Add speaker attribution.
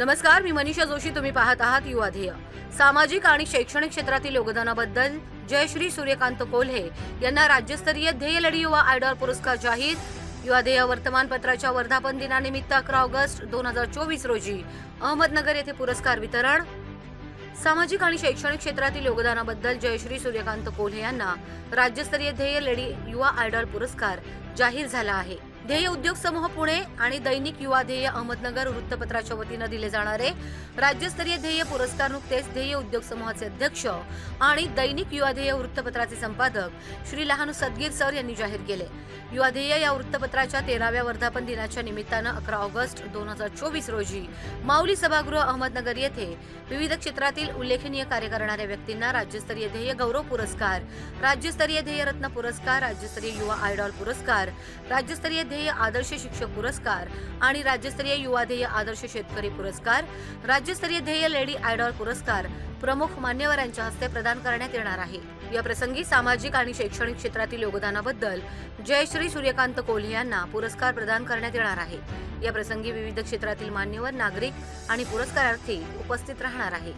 Speaker 1: नमस्कार मी मनीषा जोशी. तुम्ही पाहत आहात युवा ध्येय. सामाजिक आणि शैक्षणिक क्षेत्रातील योगदानाबद्दल जयश्री सूर्यकांत कोल्हे यांना राज्यस्तरीय ध्येय लढी युवा आयडॉल पुरस्कार जाहीर. युवा ध्येय वर्तमानपत्राच्या वर्धापन दिनानिमित्त अकरा ऑगस्ट दोन हजार चोवीस रोजी अहमदनगर येथे पुरस्कार वितरण. सामाजिक आणि शैक्षणिक क्षेत्रातील योगदानाबद्दल जयश्री सूर्यकांत कोल्हे यांना राज्यस्तरीय ध्येय लेडी युवा आयडॉल पुरस्कार जाहीर झाला आहे. ध्येय उद्योग समूह पुणे आणि दैनिक युवा ध्येय अहमदनगर वृत्तपत्राच्या वतीनं दिले जाणारे राज्यस्तरीय ध्येय पुरस्कार नुकतेच ध्येय उद्योग समूहाचे अध्यक्ष आणि दैनिक युवा ध्येय वृत्तपत्राचे संपादक श्री लहानू सदगीर सर यांनी जाहीर केले. युवा ध्येय या वृत्तपत्राच्या तेराव्या वर्धापन दिनाच्या निमित्तानं अकरा ऑगस्ट दोन हजार चोवीस रोजी माऊली सभागृह अहमदनगर येथे विविध क्षेत्रातील उल्लेखनीय कार्य करणाऱ्या व्यक्तींना राज्यस्तरीय ध्येय गौरव पुरस्कार राज्यस्तरीय ध्येयरत्न पुरस्कार राज्यस्तरीय युवा आयडॉल पुरस्कार राज्यस्तरीय ध्येय आदर्श शिक्षक पुरस्कार आणि राज्यस्तरीय युवा ध्येय आदर्श शेतकरी पुरस्कार. राज्यस्तरीय ध्येय लेडी आयडॉल पुरस्कार प्रमुख मान्यवरांच्या हस्ते प्रदान करण्यात येणार आहे. या प्रसंगी सामाजिक आणि शैक्षणिक क्षेत्रातील योगदानाबद्दल जयश्री सूर्यकांत कोल्हे यांना पुरस्कार प्रदान करण्यात येणार आहे. या प्रसंगी विविध क्षेत्रातील मान्यवर नागरिक आणि पुरस्कारार्थी उपस्थित राहणार आहे